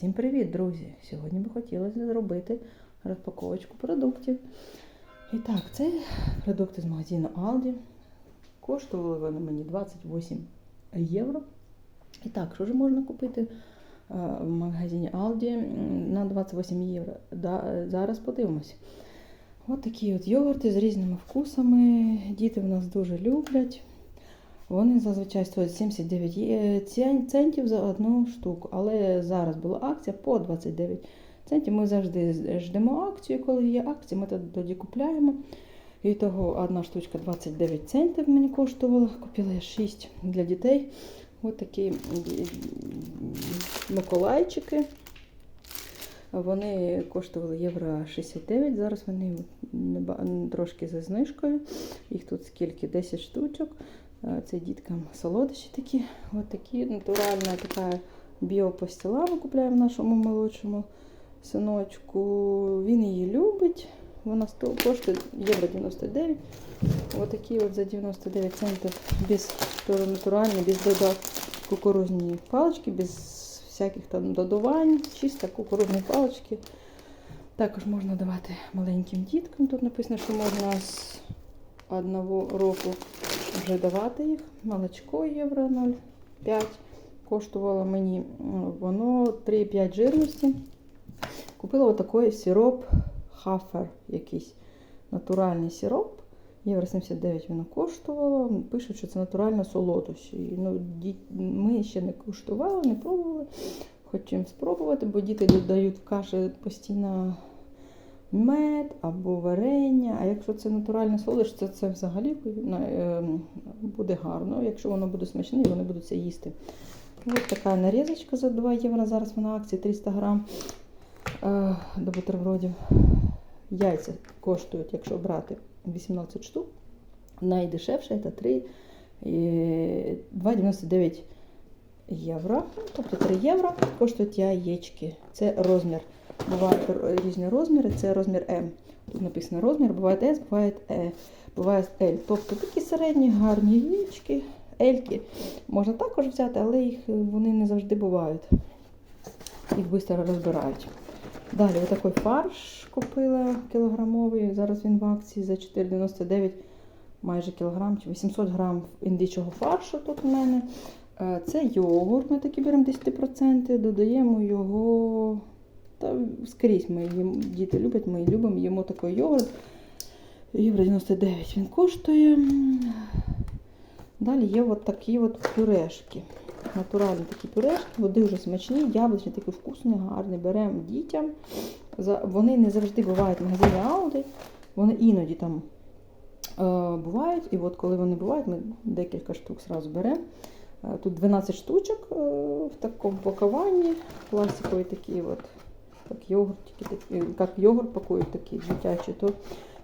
Всім привіт, друзі! Сьогодні би хотілося зробити розпаковочку продуктів. І так, це продукти з магазину Aldi. Коштували вони мені 28 євро. І так, що ж можна купити е, в магазині Aldi на 28 євро? Да, Зараз подивимось. От такі от йогурти з різними вкусами. Діти в нас дуже люблять. Вони зазвичай стоять 79 центів за одну штуку, але зараз була акція по 29 центів. Ми завжди ждемо акцію, коли є акція, ми тоді купляємо. І того одна штучка 29 центів мені коштувала. Купила я 6 для дітей. Ось такі Миколайчики. Вони коштували євро 69, зараз вони трошки за знижкою. Їх тут скільки? 10 штучок. Це діткам солодощі такі. Ось такі натуральна така біопостіла ми купляємо нашому молодшому синочку. Він її любить. Вона коштує євро 99. Ось такі от за 99 центів без натуральні, без додав кукурузні палички, без всяких там додавань, чисто кукурузні палички. Також можна давати маленьким діткам. Тут написано, що можна з одного року вже давати їх. Молочко євро 0,5 коштувало мені воно 3,5 жирності. Купила отакий сироп Хафер якийсь натуральний сироп. Євро 79 воно коштувало. Пишуть, що це натурально солодощі. Ну, Ми ще не куштували, не пробували. Хочемо спробувати, бо діти додають в каші постійно мед або варення. А якщо це натуральне солодощ, то це взагалі е, буде гарно. Якщо воно буде смачне, і вони будуть це їсти. Ось така нарізочка за 2 євро. Зараз вона акції 300 грам е, до бутербродів. Яйця коштують, якщо брати 18 штук. Найдешевше це 3, е, 2,99 євро. Тобто 3 євро коштують яєчки. Це розмір. Бувають різні розміри, це розмір М. Тут написано розмір, буває S, буває E, буває L. Тобто такі середні гарні яєчки, Ельки. Можна також взяти, але їх вони не завжди бувають. Їх швидко розбирають. Далі отакий фарш купила кілограмовий. Зараз він в акції за 4,99 майже кілограм чи 800 грам індичого фаршу тут у мене. Е, Це йогурт, ми такі беремо 10%, додаємо його та скрізь ми їм, діти люблять, ми любимо, їмо такий йогурт. Євро 99 він коштує. Далі є от такі от пюрешки. Натуральні такі пюрешки, вони дуже смачні, яблучні, такі вкусні, гарні. Беремо дітям. Вони не завжди бувають в магазині Audi, вони іноді там е, бувають. І от коли вони бувають, ми декілька штук зразу беремо. Е, Тут 12 штучок е, в такому пакуванні, пластикові такі от, як йогурт, такі, як йогурт пакують такі дитячі, то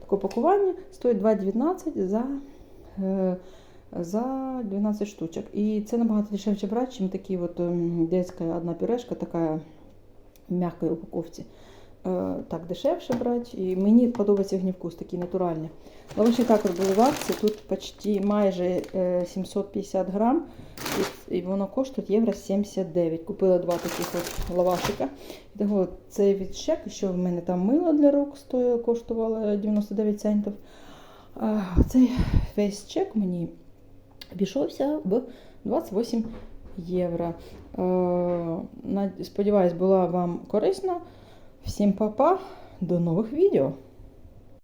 таке пакування стоїть 2,19 за, е, за 12 штучок. І це набагато дешевше брати, ніж такі от детська одна пюрешка, така в м'якій упаковці. Е, Так, дешевше брати. І мені подобається їхній вкус, такий натуральний. Лаваші також були в акції, тут почти майже е, 750 грам, і, воно коштує євро 79. Купила два таких от лавашика. І того це від щек, що в мене там мило для рук стоїло, коштувало 99 центів. Цей весь чек мені обійшовся в 28 євро. Е, Сподіваюсь, була вам корисна. Всім па-па, до нових відео!